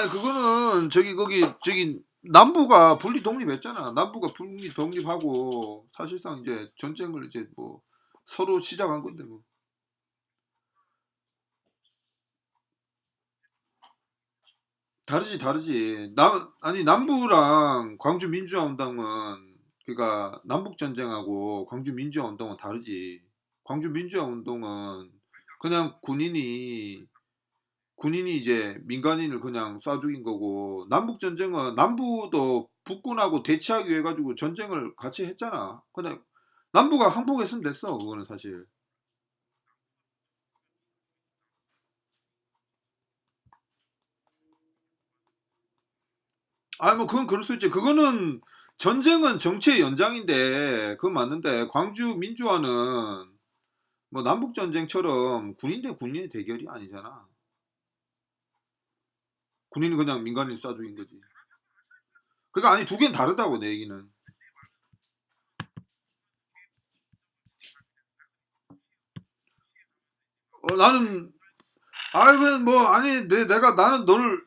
아니 그거는 저기 거기 저기 남부가 분리 독립했잖아. 남부가 분리 독립하고 사실상 이제 전쟁을 이제 뭐 서로 시작한 건데 뭐. 다르지 다르지. 남 아니 남부랑 광주 민주화 운동은 그러니까 남북 전쟁하고 광주 민주화 운동은 다르지. 광주 민주화 운동은 그냥 군인이 군인이 이제 민간인을 그냥 쏴 죽인 거고 남북 전쟁은 남부도 북군하고 대치하기 위해 가지고 전쟁을 같이 했잖아. 그냥 남부가 항복했으면 됐어. 그거는 사실. 아니 뭐 그건 그럴 수 있지. 그거는 전쟁은 정치의 연장인데 그건 맞는데 광주 민주화는 뭐 남북 전쟁처럼 군인 대 군인의 대결이 아니잖아. 군인은 그냥 민간인 쏴 죽인 거지. 그러니까 아니 두 개는 다르다고 내 얘기는. 어, 나는 아이고 뭐 아니 내, 내가 나는 너를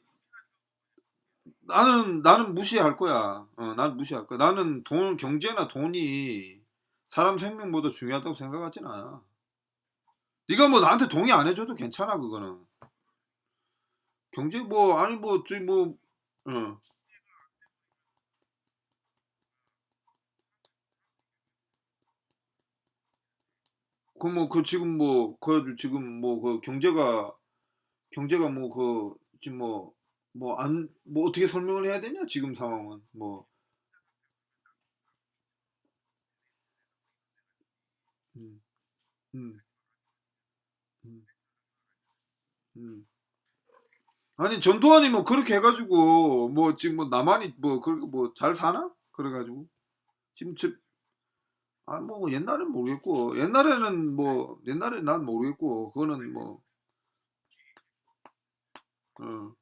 나는 나는 무시할 거야. 어, 난 무시할 거야. 나는 돈 경제나 돈이 사람 생명보다 중요하다고 생각하진 않아. 네가 뭐 나한테 동의 안 해줘도 괜찮아 그거는. 경제 뭐 아니 뭐 저기 뭐 어. 그뭐그 지금 뭐그 지금 뭐 그 경제가 경제가 뭐 그 지금 뭐 뭐 안뭐 어떻게 설명을 해야 되냐 지금 상황은? 뭐. 음, 음, 음, 음. 아니 전두환이 뭐 그렇게 해가지고 뭐 지금 뭐 나만이 뭐 그렇게 뭐 잘 사나? 그래가지고. 지금 저, 아뭐 옛날엔 모르겠고. 옛날에는 뭐 옛날엔 난 모르겠고. 그거는 뭐. 어.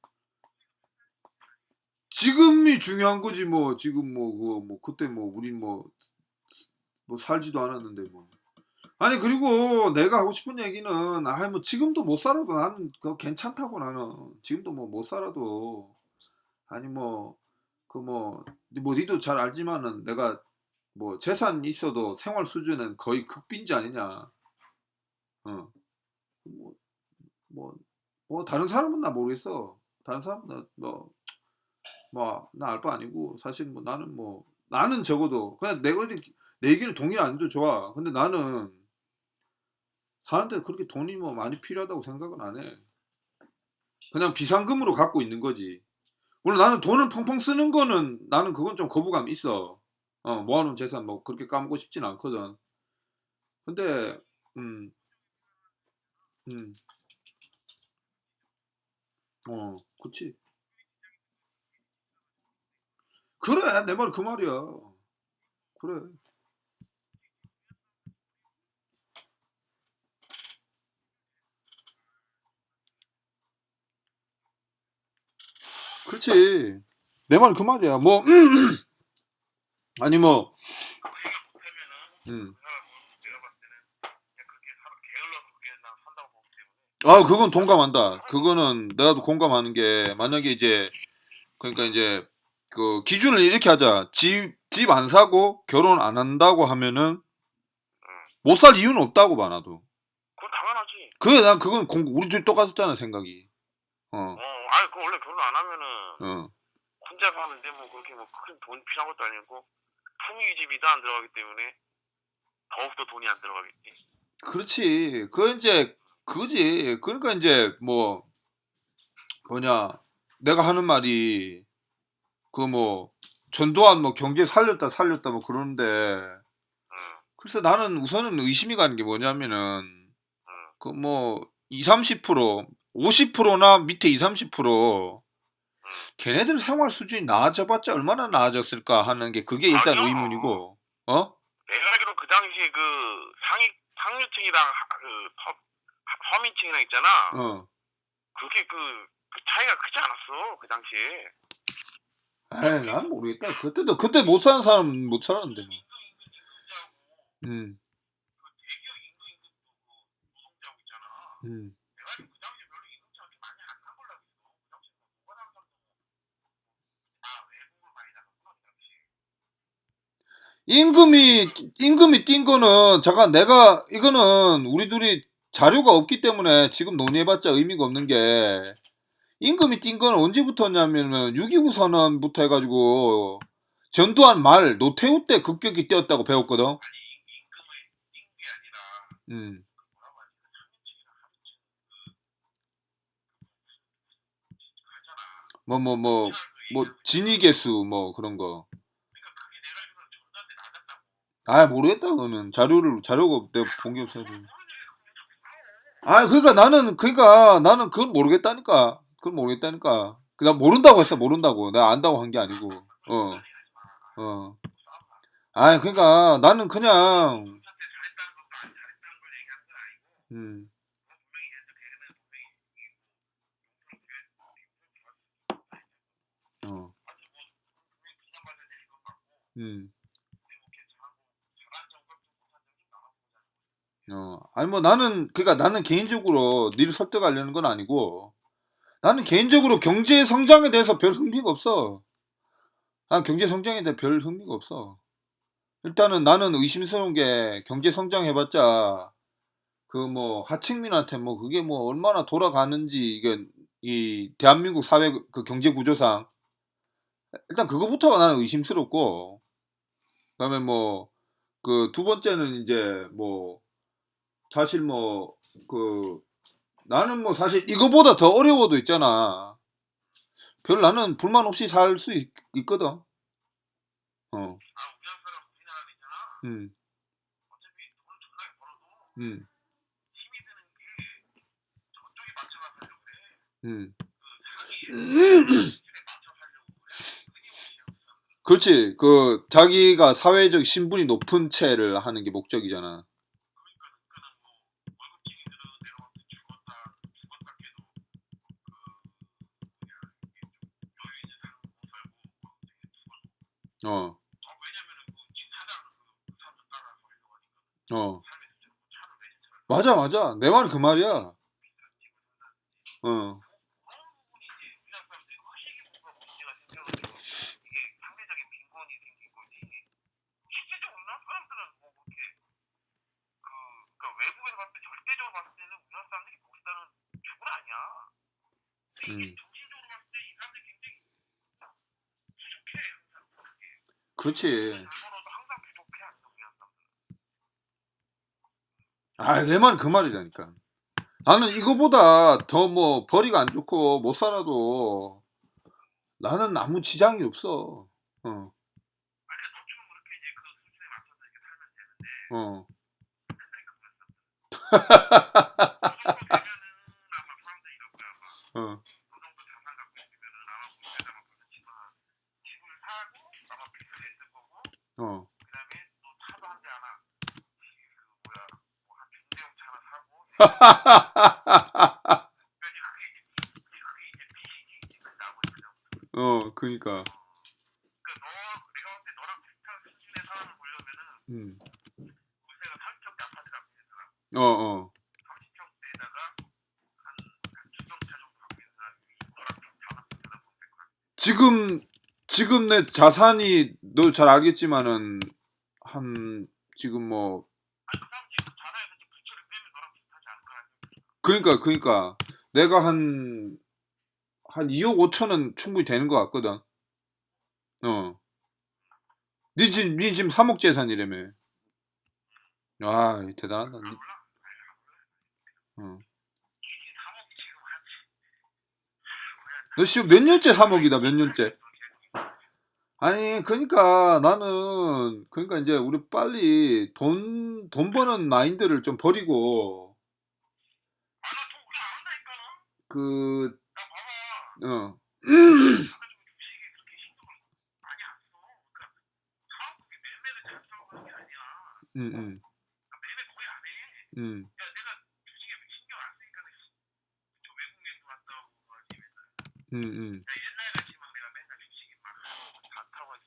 지금이 중요한 거지 뭐. 지금 뭐 그거 뭐 그때 뭐 우린 뭐뭐 살지도 않았는데 뭐 아니 그리고 내가 하고 싶은 얘기는 아뭐 지금도 못 살아도 나는 그거 괜찮다고 나는. 지금도 뭐 못 살아도. 아니 뭐 그뭐 뭐 니도 잘 알지만은 내가 뭐 재산이 있어도 생활 수준은 거의 극빈지 아니냐. 어. 뭐뭐뭐 다른 사람은 나 모르겠어. 다른 사람은 나뭐 뭐나알 바 아니고 사실 뭐 나는 뭐 나는 적어도 그냥 내가 내 얘기는 동의 안 해도 좋아. 근데 나는 사는데 그렇게 돈이 뭐 많이 필요하다고 생각은 안 해. 그냥 비상금으로 갖고 있는 거지. 물론 나는 돈을 펑펑 쓰는 거는 나는 그건 좀 거부감이 있어. 어, 모아놓은 재산 뭐 그렇게 까먹고 싶진 않거든. 근데 음, 음, 어, 그치. 그래, 내 말 그 말이야. 그래. 그렇지. 내 말 그 말이야. 뭐 아니 뭐 음. 아, 그건 동감한다. 그거는 내가 공감하는 게 만약에 이제 그러니까 이제 그 기준을 이렇게 하자. 집 집 안 사고 결혼 안 한다고 하면은 못 살 이유는 없다고 봐 나도. 그건 당연하지. 그래 난 그건 공 우리 둘 똑같았잖아 생각이. 어. 어, 아니 그 원래 결혼 안 하면은 어. 혼자 사는데 뭐 그렇게 뭐 큰 돈 필요한 것도 아니고 품위 집이도 안 들어가기 때문에 더욱더 돈이 안 들어가겠지. 그렇지. 그 이제 그거지. 그러니까 이제 뭐 뭐냐 내가 하는 말이 그 뭐 전두환 뭐 경제 살렸다 살렸다 뭐 그러는데 응, 그래서 나는 우선은 의심이 가는 게 뭐냐면은 응. 그뭐 2, 30% 50%나 밑에 2, 30% 걔네들 생활 수준이 나아져봤자 얼마나 나아졌을까 하는 게 그게 일단 맞아. 의문이고 어? 내가 알기로 그 당시에 그 상위 상류층이랑 하- 그 서, 하- 서민층이랑 있잖아. 어. 그게 그, 그 차이가 크지 않았어 그 당시에. 에이, 난 모르겠다. 그때도 그때 못 사는 사람은 못 살았는데 뭐. 음. 대기업 임금 임금도 그 있잖아. 음. 내가 알기로 그 당시에 별로 임금 차이 많이 안 난 걸로 알고 있어. 그 당시에 뭐 누가 사는 사람도 임금이 임금이 뛴 거는 잠깐 내가 이거는 우리 둘이 자료가 없기 때문에 지금 논의해봤자 의미가 없는 게 임금이 뛴 거는 언제부터냐면은 6.29 선언부터 해가지고 전두환 말 노태우 때 급격히 뛰었다고 배웠거든. 아니 임- 임금의 임금이 아니라 음, 가잖아. 뭐뭐 뭐 뭐 진위 개수 뭐 그런 거. 그러니까 그게 내가 알기로는 전두환때 낮았다고. 아 모르겠다 그거는 자료를 자료가 내가 본 게 없어서. 아 그러니까 나는 그러니까 나는 그건 모르겠다니까. 그건 모르겠다니까. 그냥 모른다고 했어 모른다고. 내가 안다고 한 게 아니고. 어. 어. 아 그러니까 나는 그냥 음. 어. 음. 근데 뭐 괜찮고 잘한 점과 좀 못한 점이 나눠보자. 어. 아니 뭐 나는 그러니까 나는 개인적으로 니를 설득하려는 건 아니고 나는 개인적으로 경제 성장에 대해서 별 흥미가 없어. 난 경제 성장에 대해 별 흥미가 없어. 일단은 나는 의심스러운 게 경제 성장 해봤자 그 뭐 하층민한테 뭐 그게 뭐 얼마나 돌아가는지 이게 이 대한민국 사회 그 경제 구조상 일단 그거부터가 나는 의심스럽고 그다음에 뭐 그 두 번째는 이제 뭐 사실 뭐 그 나는 뭐 사실 이거보다 더 어려워도 있잖아. 별 나는 불만 없이 살 수 있거든. 어, 아 우리나라 사람 우리나라는 있잖아. 음, 어차피 돈을 존나게 벌어도 음, 힘이 드는 게 저쪽에 맞춰가 살려고 그래. 음. 그. 그렇지. 그 자기가 사회적 신분이 높은 채를 하는 게 목적이잖아. 어, 아 왜냐면은 그 어. 차를 맞아, 맞아. 내 말이 그 말이야. 어, 뭐 음. 정신적으로 봤을 때 이 사람들이 굉장히 부족해 항상 그게 그렇지. 아, 내 말은 그 말이라니까. 나는 이거보다 더 뭐 벌이가 안 좋고 못 살아도 나는 아무 지장이 없어. 어, 아 다 보면 될것 같아 지금 지금 내 자산이 너 잘 알겠지만은 한 지금 뭐 아니 그 사람들이 그 자산에서 이제 부채를 빼면 너랑 비슷하지 않을까 그러니까 그러니까 내가 한 한 2억 5천은 충분히 되는 것 같거든. 어. 니 지금 니 지금 3억 재산이라며. 아 대단하다. 니, 어. 이게 3억이 지금 한너 지금 몇 년째 3억이다 몇 년째. 아니 그러니까 나는 그러니까 이제 우리 빨리 돈 돈 버는 마인드를 좀 버리고 아나돈 그래 안 한다니까는 그나 봐봐 어.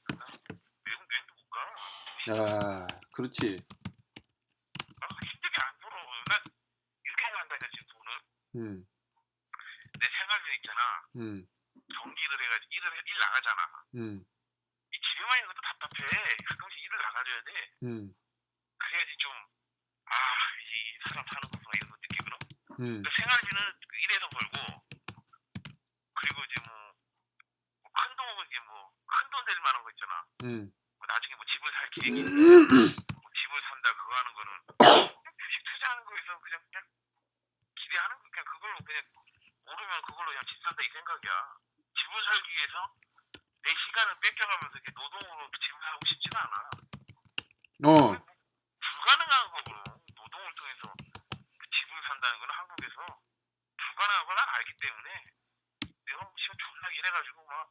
있었나? 외국 여행도 못 가. 아, 그렇지. 아 힘들게 안 벌어. 난 이렇게 한다니까 지금 돈을. 음, 내 생활비 있잖아. 음, 이 집에 집에만 있는 것도 답답해. 가끔씩 일을 나가줘야 돼. 음, 그래야지 좀, 아, 이 사람 사는 거구나 이런 거 느끼거든. 음, 그러니까 생활비는 그 일해서 벌고, 그리고 이제 뭐, 뭐큰 돈, 이게 뭐, 큰 돈 될 만한 거 있잖아. 음. 뭐 나중에 뭐 집을 살 계획이. 뭐 집을 산다 그거 하는 거는 그냥 주식 투자하는 거에서 그냥 그냥 기대하는 거 그냥 그걸로 그냥 오르면 그걸로 그냥 집 산다 이 생각이야. 집을 살기 위해서 내 시간을 뺏겨가면서 이렇게 노동으로 집을 사고 싶지는 않아. 어, 불가능한 거거든. 노동을 통해서 그 산다는 건 한국에서 불가능한 걸 난 알기 때문에 내가 뭐 시간 존나 일해가지고 막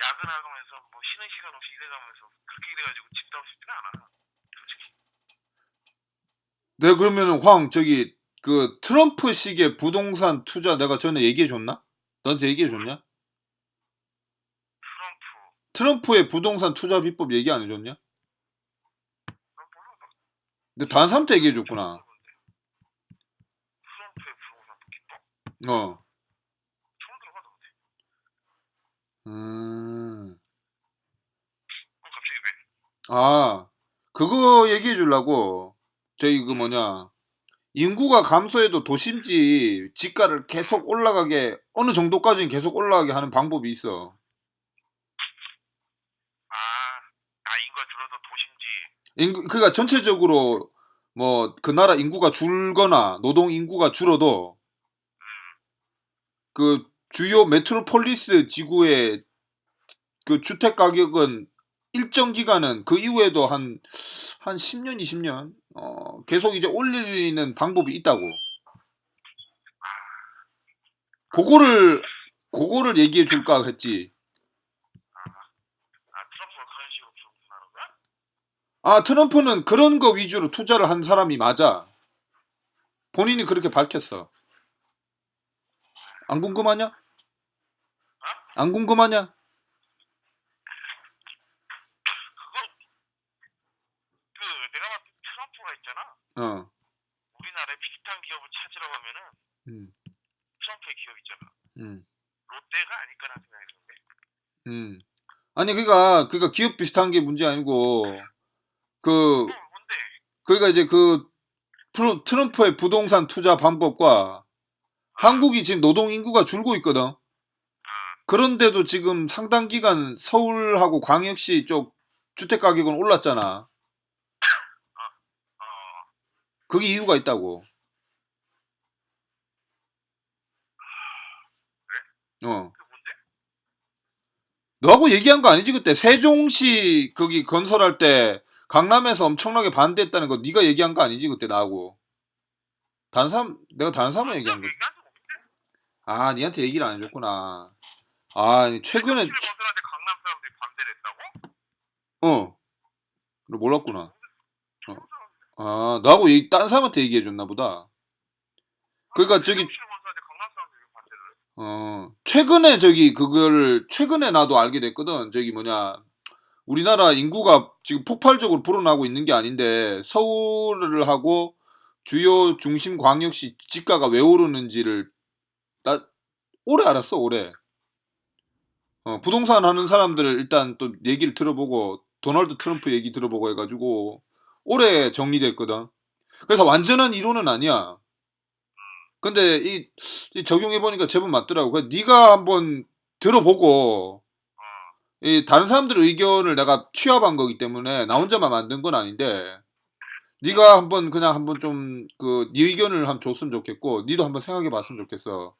야근하면서 뭐 쉬는 시간 없이 일해가면서 그렇게 일해가지고 집 사고 싶지는 않아. 솔직히. 내가 그러면은 황 저기 그 트럼프식의 부동산 투자 내가 전에 얘기해 줬나? 너한테 얘기해 줬냐? 트럼프. 트럼프의 부동산 투자 비법 얘기 안 해줬냐? 난 몰라. 나 근데 다른 사람한테 얘기해 줬구나. 트럼프의 부동산 기법? 어. 처음 들어봐 너한테. 음. 어, 갑자기 왜? 아, 그거 얘기해 주려고. 저희 그 뭐냐. 인구가 감소해도 도심지 지가를 계속 올라가게, 어느 정도까지는 계속 올라가게 하는 방법이 있어. 아, 아 인구가 줄어도 도심지. 인구, 그니까 전체적으로 뭐 그 나라 인구가 줄거나 노동 인구가 줄어도 그 주요 메트로폴리스 지구의 그 주택 가격은 일정 기간은 그 이후에도 한, 한 10년, 20년, 어, 계속 이제 올리는 방법이 있다고. 그거를, 그거를 얘기해 줄까 했지. 아? 아, 트럼프는 그런 거 위주로 투자를 한 사람이 맞아. 본인이 그렇게 밝혔어. 안 궁금하냐? 안 궁금하냐? 그거 그 내가 봤을 때 트럼프가 있잖아. 어, 우리나라에 비슷한 기업을 찾으러 가면은 음, 트럼프의 기업 있잖아. 음, 롯데가 아닐까 라는 생각이 드는데. 음. 아니, 그니까, 그니까 기업 비슷한 게 문제 아니고, 그, 어, 뭔데? 그러니까 이제 그 프로- 트럼프의 부동산 투자 방법과 한국이 지금 노동 인구가 줄고 있거든. 그런데도 지금 상당 기간 서울하고 광역시 쪽 주택 가격은 올랐잖아. 어, 그게 이유가 있다고. 어. 너하고 얘기한 거 아니지 그때 세종시 거기 건설할 때 강남에서 엄청나게 반대했다는 거 네가 얘기한 거 아니지 그때 나하고. 다른 사람 내가 다른 사람은 얘기한 거. 아, 니한테 얘기를 안 해줬구나. 아, 최근에, 건설할 때 강남 사람들이 반대를 했다고? 어. 너 몰랐구나. 아, 나하고 얘기, 딴 사람한테 얘기해줬나 보다. 그러니까 저기- 세종시를 건설할 때 강남 사람들이 왜 반대를 해? 어, 최근에 저기, 그걸, 최근에 나도 알게 됐거든. 저기 뭐냐. 우리나라 인구가 지금 폭발적으로 불어나고 있는 게 아닌데, 서울을 하고 주요 중심 광역시 지가가 왜 오르는지를, 나, 올해 알았어, 올해. 어, 부동산 하는 사람들을 일단 또 얘기를 들어보고, 도널드 트럼프 얘기 들어보고 해가지고, 올해 정리됐거든. 그래서 완전한 이론은 아니야. 근데 이, 이 적용해 보니까 제법 맞더라고. 그래서 네가 한번 들어보고, 이 다른 사람들의 의견을 내가 취합한 거기 때문에 나 혼자만 만든 건 아닌데, 네가 한번 그냥 한번 좀 그 네 의견을 한번 줬으면 좋겠고, 네도 한번 생각해 봤으면 좋겠어.